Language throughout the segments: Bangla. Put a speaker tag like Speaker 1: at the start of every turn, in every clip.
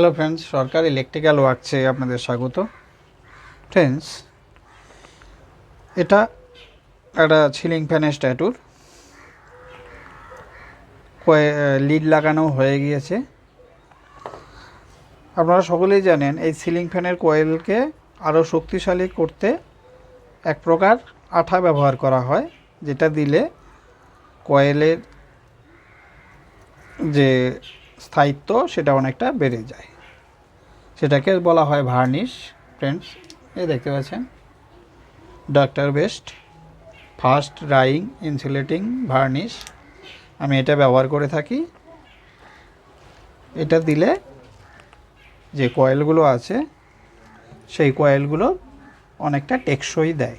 Speaker 1: হ্যালো ফ্রেন্ডস সরকার ইলেকট্রিক্যাল ওয়ার্কসে আপনাদের স্বাগত। ফ্রেন্ডস এটা একটা সিলিং ফ্যানের স্ট্যাটুর লিড লাগানো হয়ে গিয়েছে। আপনারা সকলেই জানেন, এই সিলিং ফ্যানের কয়েলকে আরও শক্তিশালী করতে এক প্রকার আঠা ব্যবহার করা হয়, যেটা দিলে কয়েলের যে স্থায়িত্ব সেটা অনেকটা বেড়ে যায়। সেটাকে বলা হয় ভার্নিশ ফ্রেন্ডস এই দেখতে পাচ্ছেন? Doctor best fast drying insulating varnish আমি এটা ব্যবহার করে থাকি। এটা দিলে যে কয়েলগুলো আছে, সেই কয়েলগুলো অনেকটা টেকসই দেয়।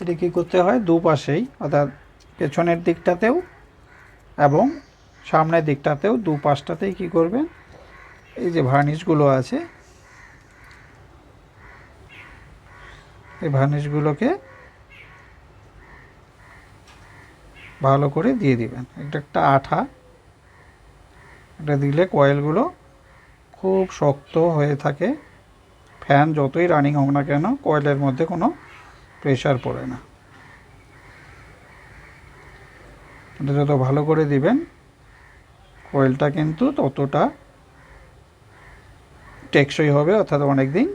Speaker 1: এটা কী করতে হয়? দুপাশেই, অর্থাৎ পেছনের দিকটাতেও এবং সামনের দিকটাতেও দু পাশটাতেই কী করবেন? এই যে ভার্নিশগুলো আছে। এই ভার্নিশগুলোকে ভালো করে দিয়ে দিবেন। এটা একটা আঠা। এটা দিলে কয়েলগুলো খুব শক্ত হয়ে থাকে। ফ্যান যতই রানিং হোক না কেন কয়েলের মধ্যে কোনো প্রেশার পড়ে না। এটা যত ভালো করে দিবেন কয়েলটা কিন্তু ততটা টেকসই হবে, অর্থাৎ অনেক দিন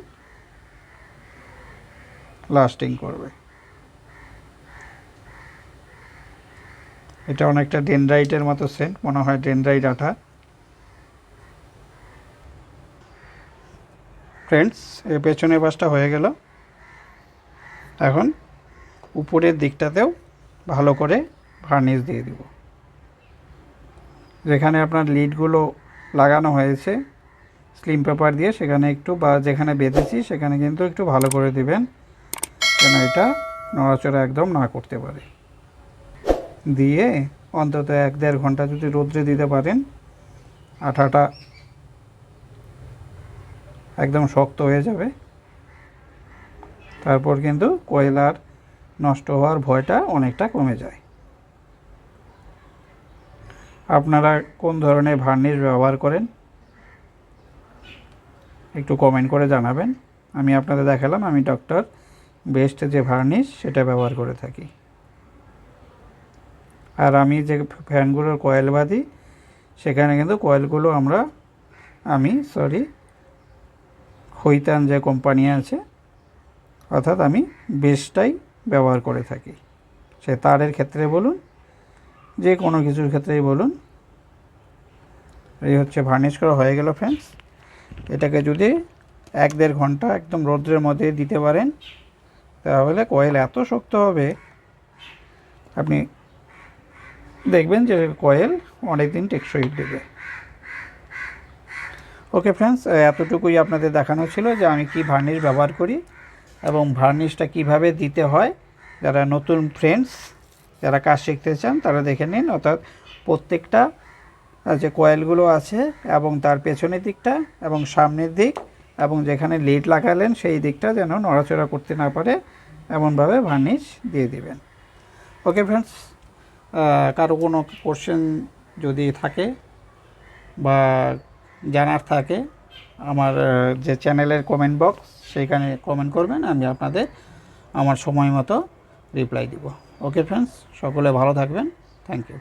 Speaker 1: লাস্টিং করবে। এটা অনেকটা ডেনড্রাইটের মতো সেন্ট মনে হয় ডেনড্রাইট আঠা। ফ্রেন্ডস এর পেছনে পাশটা হয়ে গেল। এখন উপরের দিকটাতেও ভালো করে ভার্নিশ দিয়ে দিব। যেখানে আপনার লিডগুলো লাগানো হয়েছে, স্লিম পেপার দিয়ে সেখানে একটু বা যেখানে বেঁধেছি সেখানে কিন্তু একটু ভালো করে দিবেন, যেন এটা নড়াচড়া একদম না করতে পারে। দিয়ে অন্তত এক দেড় ঘণ্টা যদি রোদ্রে দিতে পারেন, আঠাটা একদম শক্ত হয়ে যাবে। তারপর কিন্তু কয়লার নষ্ট হওয়ার ভয়টা অনেকটা কমে যায়। আপনারা কোন ধরনের ভার্নিশ ব্যবহার করেন? একটু কমেন্ট করে জানাবেন। আমি আপনাদের দেখালাম, আমি ডক্টর বেস্ট যে ভার্নিশ সেটা ব্যবহার করে থাকি। আর আমি যে ফ্যানগুলোর কয়েল বাঁধি, সেখানে কিন্তু কয়েলগুলো আমরা, আমি সরি খৈতান যে কোম্পানি আছে, অর্থাৎ আমি বেস্টটাই ব্যবহার করে থাকি। সে তারের ক্ষেত্রে বলুন যে কোনো কিছুর ক্ষেত্রেই বলুন। এই হচ্ছে ভার্নিশ করা হয়ে গেল ফ্রেন্ডস এটাকে যদি এক দেড় ঘণ্টা একদম রৌদ্রের মধ্যে দিতে পারেন, তাহলে কয়েল এত শক্ত হবে। আপনি দেখবেন যে কয়েল অনেক দিন টেকসই দেবে। ওকে ফ্রেন্ডস এতটুকুই আপনাদের দেখানো ছিল যে আমি কি ভার্নিশ ব্যবহার করি এবং ভার্নিশটা কীভাবে দিতে হয়। যারা নতুন ফ্রেন্ডস যারা কাজ শিখতে চান, তারা দেখে নিন। অর্থাৎ প্রত্যেকটা যে কয়েলগুলো আছে এবং তার পেছনের দিকটা এবং সামনের দিক এবং যেখানে লিড লাগালেন, সেই দিকটা যেন নড়াচড়া করতে না পারে, এমনভাবে ভার্নিশ দিয়ে দিবেন। ওকে ফ্রেন্ডস কারও কোনো কোশ্চেন যদি থাকে বা জানার থাকে, আমার যে চ্যানেলের কমেন্ট বক্স সেইখানে কমেন্ট করবেন, আমি আপনাদের আমার সময় মতো রিপ্লাই দিব। ওকে ফ্রেন্ডস সকলে ভালো থাকবেন। Thank you